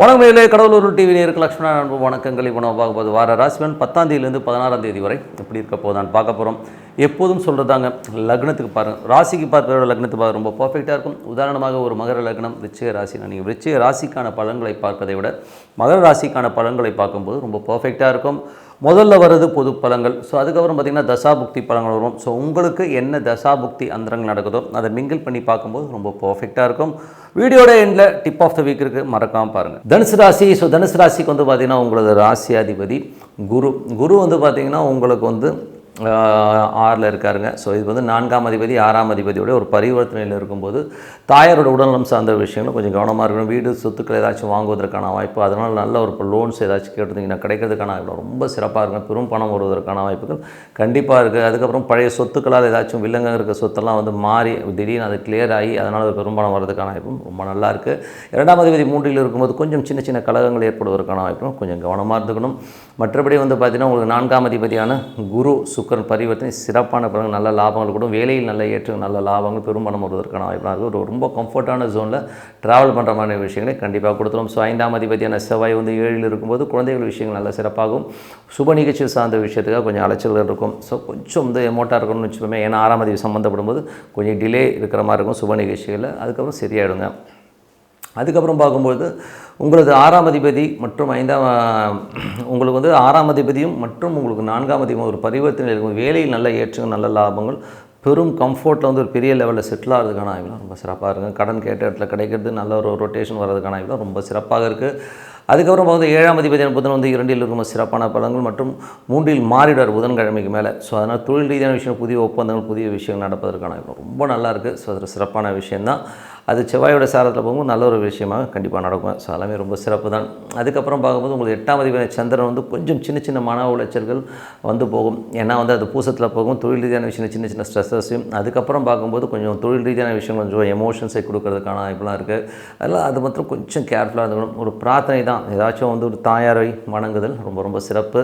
வணக்கம் நேயர்களே, கடவுளூர் டிவி நேருக்கு லக்ஷ்மணா அன்பு வணக்கங்கள். இப்போ நம்ம பார்க்க போது வார ராசிவன் பத்தாம் தேதியிலேருந்து பதினாறாம் தேதி வரை எப்படி இருக்க போதான் பார்க்க போகிறோம் எப்போதும் சொல்கிறதாங்க லக்னத்துக்கு பாருங்கள் ராசிக்கு பார்ப்பதோட லக்னத்துக்கு பார்க்க ரொம்ப பர்ஃபெக்டாக இருக்கும். உதாரணமாக ஒரு மகர லக்னம் விருச்சிக ராசி. நீங்கள் விருச்சிக ராசிக்கான பலன்களை பார்ப்பதை விட மகர ராசிக்கான பலன்களை பார்க்கும்போது ரொம்ப பர்ஃபெக்டாக இருக்கும். முதல்ல வர்றது பொது பலங்கள் ஸோ அதுக்கப்புறம் பார்த்திங்கன்னா தசாபுக்தி பலங்கள் வரும். ஸோ உங்களுக்கு என்ன தசாபுக்தி அந்தரங்கள் நடக்குதோ அதை மிங்கிள் பண்ணி பார்க்கும்போது ரொம்ப பர்ஃபெக்டாக இருக்கும். வீடியோட எண்டில் டிப் ஆஃப் த வீக் இருக்குது மறக்காமல் பாருங்கள் தனுசு ராசி. ஸோ தனுசு ராசிக்கு வந்து பார்த்திங்கன்னா உங்களது ராசி அதிபதி குரு. குரு வந்து பார்த்திங்கன்னா உங்களுக்கு வந்து ஆறில் இருக்காருங்க. ஸோ இது வந்து நான்காம் அதிபதி ஆறாம் அதிபதியோட ஒரு பரிவர்த்தனையில் இருக்கும்போது தாயாரோட உடல்நலம் சார்ந்த விஷயங்களும் கொஞ்சம் கவனமாக இருக்கணும். வீடு சொத்துக்கள் ஏதாச்சும் வாங்குவதற்கான வாய்ப்பு அதனால் நல்ல ஒரு லோன்ஸ் ஏதாச்சும் கேட்டிருந்தீங்கன்னா கிடைக்கிறதுக்கான வாய்ப்பு ரொம்ப சிறப்பாக இருக்கும் பெரும் பணம் வருவதற்கான வாய்ப்புகள் கண்டிப்பாக இருக்குது அதுக்கப்புறம் பழைய சொத்துக்களால் ஏதாச்சும் வில்லங்க இருக்க சொத்தெல்லாம் வந்து மாறி திடீர்னு அது கிளியர் ஆகி அதனால் அது பெரும் பணம் வர்றதுக்கான வாய்ப்பும் ரொம்ப நல்லா இருக்குது இரண்டாம் அதிபதி மூன்றில் இருக்கும்போது கொஞ்சம் சின்ன சின்ன கலகங்கள் ஏற்படுவதற்கான வாய்ப்பும் கொஞ்சம் கவனமாக இருந்துக்கணும். மற்றபடி வந்து பார்த்திங்கன்னா உங்களுக்கு நான்காம் அதிபதியான குரு சுக்கரன் பரிவர்த்தனை சிறப்பான பலன் நல்ல லாபங்கள் கூட வேலையில் நல்ல ஏற்றம் நல்ல லாபங்கள் பெரும்பணம் வருவதற்கான வாய்ப்பாக இருக்குது ஒரு ரொம்ப கம்ஃபர்ட்டான ஜோனில் ட்ராவல் பண்ணுற மாதிரி விஷயங்களை கண்டிப்பாக கொடுத்துரும். ஸோ ஐந்தாம் அதிபதியான செவ்வாய் வந்து ஏழில் இருக்கும்போது குழந்தைகள் விஷயங்கள் நல்ல சிறப்பாகும். சுப நிகழ்ச்சி சார்ந்த விஷயத்துக்காக கொஞ்சம் அலைச்சல்கள் இருக்கும். ஸோ கொஞ்சம் வந்து எமோட்டாக இருக்கணும்னு வச்சுக்கோமே ஏன்னா ஆறாம் அதிபதி சம்மந்தப்படும் போது கொஞ்சம் டிலே இருக்கிற மாதிரி இருக்கும் சுப நிகழ்ச்சிகளில். அதுக்கப்புறம் சரியாயிடுங்க. அதுக்கப்புறம் பார்க்கும்போது உங்களது ஆறாம் அதிபதி மற்றும் ஐந்தாம் உங்களுக்கு வந்து ஆறாம் அதிபதியும் மற்றும் உங்களுக்கு நான்காம் அதிபதியும் ஒரு பரிவர்த்தனை இருக்கும் வேலையில் நல்ல ஏற்றங்கள் நல்ல லாபங்கள் பெரும் கம்ஃபர்ட்டில் வந்து ஒரு பெரிய லெவலில் செட்டில் ஆகிறதுக்கான ஆய்வுலாம் ரொம்ப சிறப்பாக இருக்குது கடன் கேட்ட இடத்துல கிடைக்கிறது நல்ல ஒரு ரொட்டேஷன் வர்றதுக்கான ஆய்வுலாம் ரொம்ப சிறப்பாக இருக்குது அதுக்கப்புறம் பார்த்து ஏழாம் அதிபதியான புதன் வந்து இரண்டில் இருக்கும் சிறப்பான பலன்கள் மற்றும் மூன்றில் மாறிடார் புதன்கிழமைக்கு மேலே. ஸோ அதனால் தொழில் ரீதியான விஷயம் புதிய ஒப்பந்தங்கள் புதிய விஷயங்கள் நடப்பதற்கான ரொம்ப நல்லா இருக்குது ஸோ அது சிறப்பான விஷயந்தான் அது செவ்வாயோட சாரத்தில் போகும்போது நல்ல ஒரு விஷயமாக கண்டிப்பாக நடக்கும். ஸோ எல்லாமே ரொம்ப சிறப்பு தான் அதுக்கப்புறம் பார்க்கும்போது உங்களுக்கு எட்டாம் அதிபதி சந்திரன் வந்து கொஞ்சம் சின்ன சின்ன மன உளைச்சல்கள் வந்து போகும். ஏன்னா வந்து அது பூசத்தில் போகும் தொழில் ரீதியான விஷயம் சின்ன சின்ன ஸ்ட்ரெஸ்ஸஸையும் அதுக்கப்புறம் பார்க்கும்போது கொஞ்சம் தொழில் ரீதியான விஷயம் கொஞ்சம் எமோஷன்ஸை கொடுக்கறதுக்கான வாய்ப்புலாம் இருக்குது அதெல்லாம் அது மாத்திரம் கொஞ்சம் கேர்ஃபுல்லாக இருந்துக்கணும். ஒரு பிரார்த்தனை தான் ஏதாச்சும் வந்து ஒரு தாயாரை வணங்குதல் ரொம்ப ரொம்ப சிறப்பு.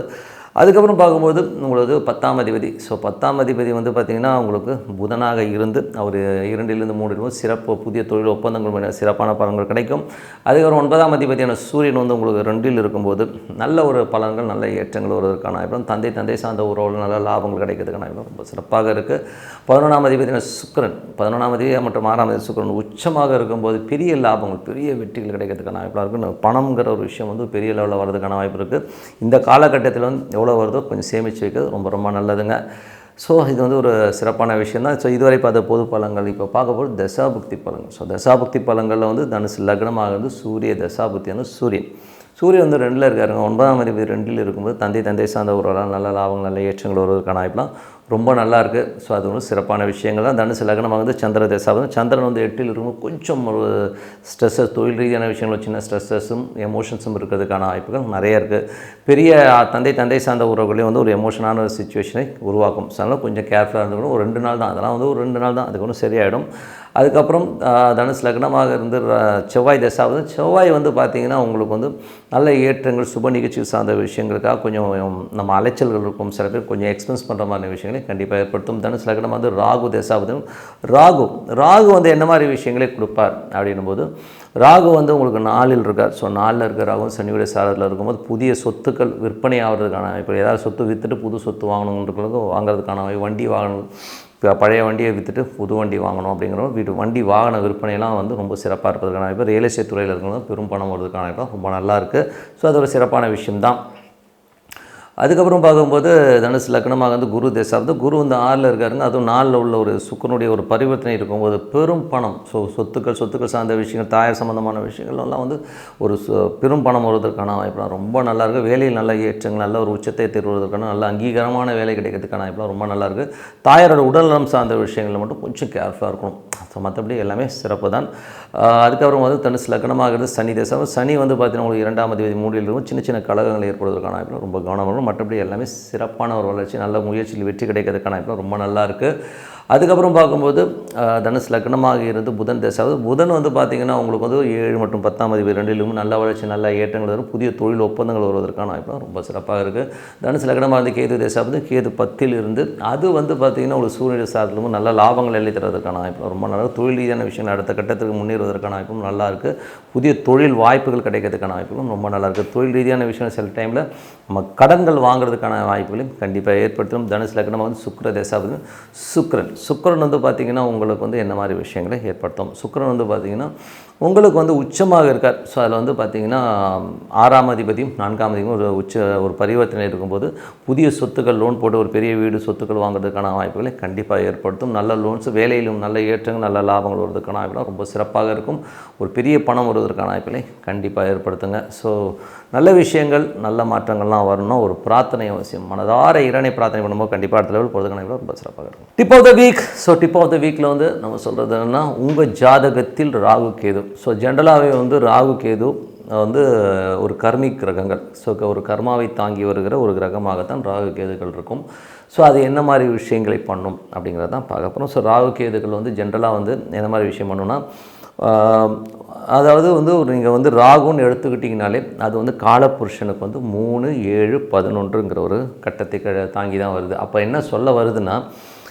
அதுக்கப்புறம் பார்க்கும்போது உங்களது பத்தாம் அதிபதி. ஸோ பத்தாம் அதிபதி வந்து பார்த்திங்கன்னா உங்களுக்கு புதனாக இருந்து அவர் இரண்டிலிருந்து மூன்றிலும் சிறப்பு புதிய தொழில் ஒப்பந்தங்கள் சிறப்பான பலன்கள் கிடைக்கும். அதுக்கப்புறம் ஒன்பதாம் அதிபதியான சூரியன் வந்து உங்களுக்கு ரெண்டில் இருக்கும்போது நல்ல ஒரு பலன்கள் நல்ல ஏற்றங்கள் வருவதற்கான அப்புறம் தந்தை தந்தை சார்ந்த உறவுகள் நல்ல லாபங்கள் கிடைக்கிறதுக்கான ரொம்ப சிறப்பாக இருக்குது பதினொன்றாம் அதிபதியான சுக்கிரன் பதினொன்றாம் அதிபதி மற்றும் ஆறாம் அதிபதி சுக்கரன் உச்சமாக இருக்கும்போது பெரிய லாபங்கள் பெரிய வெற்றிகள் கிடைக்கிறதுக்கான வாய்ப்பாக இருக்குது பணம்ங்கிற ஒரு விஷயம் வந்து பெரிய லெவலில் வர்றதுக்கான வாய்ப்பு இருக்குது இந்த காலகட்டத்தில் வந்து எவ்வளோ வருதோ கொஞ்சம் சேமித்து வைக்கிறது ரொம்ப ரொம்ப நல்லதுங்க. ஸோ இது வந்து ஒரு சிறப்பான விஷயம் தான் ஸோ இதுவரை பார்த்த பொது பலங்கள் இப்போ பார்க்க போகிறது தசாபக்தி பலன்கள் ஸோ தசாபக்தி பலங்களில் வந்து தனுசு லக்னமாகிறது சூரிய தசாபக்தி வந்து சூரியன். சூரியன் வந்து ரெண்டில் இருக்காருங்க. ஒன்பதாம் அறிவு ரெண்டில் இருக்கும்போது தந்தை தந்தை சார்ந்த உறவுலாம் நல்ல லாபங்கள் நல்ல ஏற்றங்கள் வருவதற்கான வாய்ப்புலாம் ரொம்ப நல்லா இருக்குது ஸோ அது ஒரு சிறப்பான விஷயங்கள் தான். தனுசு லக்னமாக வந்து சந்திர தசாபதம் சந்திரன் வந்து எட்டில் இருக்கும் கொஞ்சம் ஒரு ஸ்ட்ரெஸ்ஸஸ் தொழில் ரீதியான விஷயங்கள் சின்ன ஸ்ட்ரெஸ்ஸஸும் எமோஷன்ஸும் இருக்கிறதுக்கான வாய்ப்புகள் நிறைய இருக்குது பெரிய தந்தை தந்தை சார்ந்த உறவுகளையும் வந்து ஒரு எமோஷனான ஒரு சுச்சுவேஷனை உருவாக்கும். ஸோ அதனால் கொஞ்சம் கேர்ஃபுல்லாக இருந்துக்கணும். ஒரு ரெண்டு நாள் தான். அதெல்லாம் வந்து ஒரு ரெண்டு நாள் தான். அதுக்கு ஒன்றும் சரியாயிடும். அதுக்கப்புறம் தனுஷ் தனுசு லக்னமாக இருந்து செவ்வாய் தசாவது செவ்வாய் வந்து பார்த்திங்கன்னா உங்களுக்கு வந்து நல்ல ஏற்றங்கள் சுப நிகழ்ச்சி சார்ந்த விஷயங்களுக்காக கொஞ்சம் நம்ம அலைச்சல்கள் இருக்கும். சில பேர் கொஞ்சம் எக்ஸ்பென்ஸ் பண்ணுற மாதிரி விஷயங்கள். கண்டிப்பாக ஏற்படுத்தும். தனுசு லக்னம் வந்து ராகு தசாபதம் ராகு. ராகு வந்து என்ன மாதிரி விஷயங்களே கொடுப்பார் அப்படின்னும் போது ராகு வந்து உங்களுக்கு நாலில் இருக்கார். ஸோ நாளில் இருக்க ராகு சனியுடைய சாரத்தில் இருக்கும்போது புதிய சொத்துக்கள் விற்பனை ஆகிறதுக்கான இப்போ ஏதாவது சொத்து விற்றுட்டு புது சொத்து வாங்கணுன்றவங்களுக்கு வாங்குறதுக்கான வண்டி வாங்கணும். இப்போ பழைய வண்டியை விற்றுட்டு புது வண்டி வாங்கணும் அப்படிங்கிற வீட்டு வண்டி வாகன விற்பனையெல்லாம் வந்து ரொம்ப சிறப்பாக இருப்பதற்கான இப்போ ரியல் எஸ்டேட் துறையில் இருக்கிறவங்க பெரும் பணம் வருவதற்கான வாய்ப்பு ரொம்ப நல்லா இருக்குது ஸோ அது ஒரு சிறப்பான விஷயம்தான். அதுக்கப்புறம் பார்க்கும்போது தனுசு லக்னமாக வந்து குரு தேசம் வந்து குரு வந்து ஆறில் இருக்காருங்க அதுவும் நாலில் உள்ள ஒரு சுக்கனுடைய ஒரு பரிவர்த்தனை இருக்கும்போது பெரும் பணம் ஸோ சொத்துக்கள் சொத்துக்கள் சார்ந்த விஷயங்கள் தாயார் சம்மந்தமான விஷயங்கள் எல்லாம் வந்து ஒரு சு- பெரும் பணம் வருவதற்கான வாய்ப்புலாம் ரொம்ப நல்லாயிருக்கு. வேலையில் நல்ல ஏற்றங்கள் நல்ல ஒரு உச்சத்தை தருவதற்கான நல்ல அங்கீகாரமான வேலை கிடைக்கிறதுக்கான வாய்ப்புலாம் ரொம்ப நல்லாயிருக்கு. இருக்குது தாயாரோட உடல்நலம் சார்ந்த விஷயங்களில் மட்டும் கொஞ்சம் கேர்ஃபுல்லாக இருக்கணும். ஸோ மற்றபடி எல்லாமே சிறப்பு தான். அதுக்கப்புறம் வந்து தனுசு லக்னமாகிறது சனி தேசம் சனி வந்து பார்த்தீங்கன்னா உங்களுக்கு இரண்டாம் தேதி மூடியில் இருக்கும் சின்ன சின்ன கழகங்கள் ஏற்படுவதற்கான வாய்ப்பு ரொம்ப கவனம் வரும் மற்றபடி எல்லாமே சிறப்பான ஒரு வளர்ச்சி நல்ல முயற்சியில் வெற்றி கிடைக்கிறதுக்கான வாய்ப்பு ரொம்ப நல்லா இருக்குது அதுக்கப்புறம் பார்க்கும்போது தனுஷ் லக்னமாக இருந்து புதன் தசாவது புதன் வந்து பார்த்திங்கன்னா உங்களுக்கு வந்து ஏழு மற்றும் பத்தாம் மதிப்பு ரெண்டிலும் நல்ல வளர்ச்சி நல்ல ஏற்றங்கள் வரும். புதிய தொழில் ஒப்பந்தங்கள் வருவதற்கான வாய்ப்பு ரொம்ப சிறப்பாக இருக்குது தனுஷ் லக்னமாக இருந்து கேது தசாவது கேது பத்தில் இருந்து அது வந்து பார்த்திங்கன்னா உங்களுக்கு சூரிய சாதனமும் நல்ல லாபங்கள் எழுதி தரதுக்கான வாய்ப்பு ரொம்ப நல்ல தொழில் ரீதியான விஷயங்கள் அடுத்த கட்டத்துக்கு முன்னேறுவதற்கான வாய்ப்பும் நல்லா இருக்குது புதிய தொழில் வாய்ப்புகள் கிடைக்கிறதுக்கான வாய்ப்புகளும் ரொம்ப நல்லா இருக்குது தொழில் ரீதியான விஷயம் சில டைமில் நம்ம கடன்கள் வாங்குறதுக்கான வாய்ப்புகளையும் கண்டிப்பாக ஏற்படுத்தும். தனுஷ் லக்னமாக வந்து சுக்கர தேசாபதி சுக்கரன். சுக்கிரன் வந்து பார்த்திங்கன்னா உங்களுக்கு வந்து என்ன மாதிரி விஷயங்களை ஏற்படுத்தும்? சுக்கிரன் வந்து பார்த்திங்கன்னா உங்களுக்கு வந்து உச்சமாக இருக்கார். ஸோ அதில் வந்து பார்த்திங்கன்னா ஆறாம் அதிபதியும் நான்காம் அதிபதியும் ஒரு உச்ச ஒரு பரிவர்த்தனை இருக்கும்போது புதிய சொத்துக்கள் லோன் போட்டு ஒரு பெரிய வீடு சொத்துக்கள் வாங்குறதுக்கான வாய்ப்புகளை கண்டிப்பாக ஏற்படுத்தும். நல்ல லோன்ஸ் வேலையிலும் நல்ல ஏற்றங்கள் நல்ல லாபங்கள் வருவதற்கான வாய்ப்புகள் ரொம்ப சிறப்பாக இருக்கும். ஒரு பெரிய பணம் வருவதற்கான வாய்ப்புகளை கண்டிப்பாக ஏற்படுத்துங்க. ஸோ நல்ல விஷயங்கள் நல்ல மாற்றங்கள்லாம் வரணும். ஒரு பிரார்த்தனை அவசியம். மனதார இரணை பிரார்த்தனை பண்ணும்போது கண்டிப்பாக அடுத்த லெவல் போகிறதுக்கான ரொம்ப சிறப்பாக இருக்கும். Tip of the week so tip of the வீக்கில் வந்து நம்ம சொல்கிறது என்னன்னா உங்கள் ஜாதகத்தில் ராகு கேது. ஸோ ஜென்ரலாகவே வந்து ராகு கேது வந்து ஒரு கர்மி கிரகங்கள். ஸோ ஒரு கர்மாவை தாங்கி வருகிற ஒரு கிரகமாகத்தான் ராகு கேதுகள் இருக்கும். ஸோ அது என்ன மாதிரி விஷயங்களை பண்ணும் அப்படிங்கிறத தான் பார்க்க போகிறோம் ஸோ ராகு கேதுகள் வந்து ஜென்ரலாக வந்து என்ன மாதிரி விஷயம் பண்ணுன்னா அதாவது வந்து ஒரு நீங்கள் வந்து ராகுன்னு எடுத்துக்கிட்டிங்கனாலே அது வந்து காலப்புருஷனுக்கு வந்து மூணு ஏழு பதினொன்றுங்கிற ஒரு கட்டத்தை க- தாங்கி தான் வருது. அப்போ என்ன சொல்ல வருதுன்னா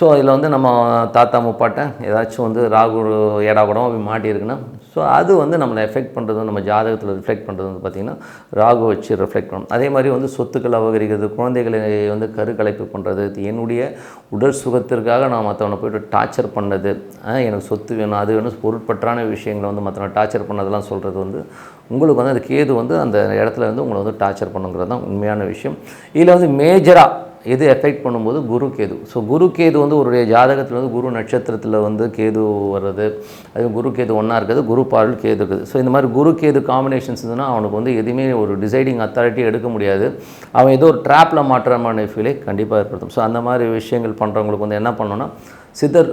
ஸோ அதில் வந்து நம்ம தாத்தா முப்பாட்டை ஏதாச்சும் வந்து ராகு ஏடா ஏடாபடம் அப்படி மாட்டியிருக்குன்னா ஸோ அது வந்து நம்மளை எஃபெக்ட் பண்ணுறது நம்ம ஜாதகத்தில் ரிஃப்ளெக்ட் பண்ணுறது வந்து பார்த்திங்கன்னா ராகு வச்சு ரிஃப்ளெக்ட் பண்ணும் அதே மாதிரி வந்து சொத்துக்கள் அபகரிக்கிறது குழந்தைகளை வந்து கருக்கலைப்பு பண்ணுறது என்னுடைய உடல் சுகத்திற்காக நான் மற்றவனை போய்ட்டு டார்ச்சர் பண்ணது எனக்கு சொத்து வேணும் அது வேணும் பொருட்பற்றான விஷயங்களை வந்து மற்றவனை டார்ச்சர் பண்ணதெல்லாம் சொல்கிறது வந்து உங்களுக்கு வந்து அது கேது வந்து அந்த இடத்துல வந்து உங்களை வந்து டார்ச்சர் பண்ணுங்கிறது தான் உண்மையான விஷயம். இதில் வந்து மேஜராக எது எஃபெக்ட் பண்ணும்போது குரு கேது. ஸோ குரு கேது வந்து ஒருடைய ஜாதகத்தில் வந்து குரு நட்சத்திரத்தில் வந்து கேது வர்றது அது குரு கேது ஒன்றா இருக்குது குரு பார்வல் கேது இருக்குது. ஸோ இந்த மாதிரி குரு கேது காம்பினேஷன்ஸ் இருந்ததுன்னா அவனுக்கு வந்து எதுவுமே ஒரு டிசைடிங் அத்தாரிட்டி எடுக்க முடியாது. அவன் ஏதோ ஒரு ட்ராப்பில் மாற்றமான ஃபீலை கண்டிப்பாக ஏற்படுத்தும். ஸோ அந்த மாதிரி விஷயங்கள் பண்ணுறவங்களுக்கு வந்து என்ன பண்ணோன்னா சித்தர்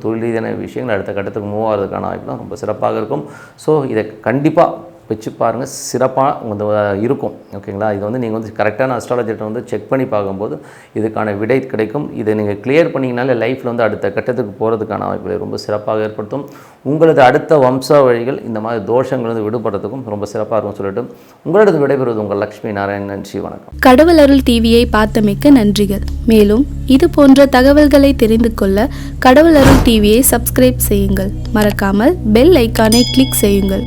தொழில் ரீதியான விஷயங்கள் அடுத்த கட்டத்துக்கு மூவ் ஆகிறதுக்கான வாய்ப்புலாம் ரொம்ப சிறப்பாக இருக்கும். ஸோ இதை கண்டிப்பாக வச்சு பாருங்கள் சிறப்பாக வந்து இருக்கும். ஓகேங்களா இது வந்து நீங்கள் வந்து கரெக்டான அஸ்ட்ராலஜிட்ட வந்து செக் பண்ணி பார்க்கும்போது இதுக்கான விடை கிடைக்கும். இதை நீங்கள் கிளியர் பண்ணிங்கனாலே லைஃப்பில் வந்து அடுத்த கட்டத்துக்கு போகிறதுக்கான வாய்ப்புகளை ரொம்ப சிறப்பாக ஏற்படுத்தும். உங்களது அடுத்த வம்ச வழிகள் இந்த மாதிரி தோஷங்கள் வந்து விடுபடுறதுக்கும் ரொம்ப சிறப்பாக இருக்கும் சொல்லிட்டு உங்களது விடைபெறுவது உங்கள் லக்ஷ்மி நாராயணன் நன்றி வணக்கம். கடவுள் அருள் டிவியை பார்த்தமைக்க நன்றிகள். மேலும் இது போன்ற தகவல்களை தெரிந்து கொள்ள கடவுள் அருள் டிவியை சப்ஸ்கிரைப் செய்யுங்கள். மறக்காமல் பெல் ஐக்கானை கிளிக் செய்யுங்கள்.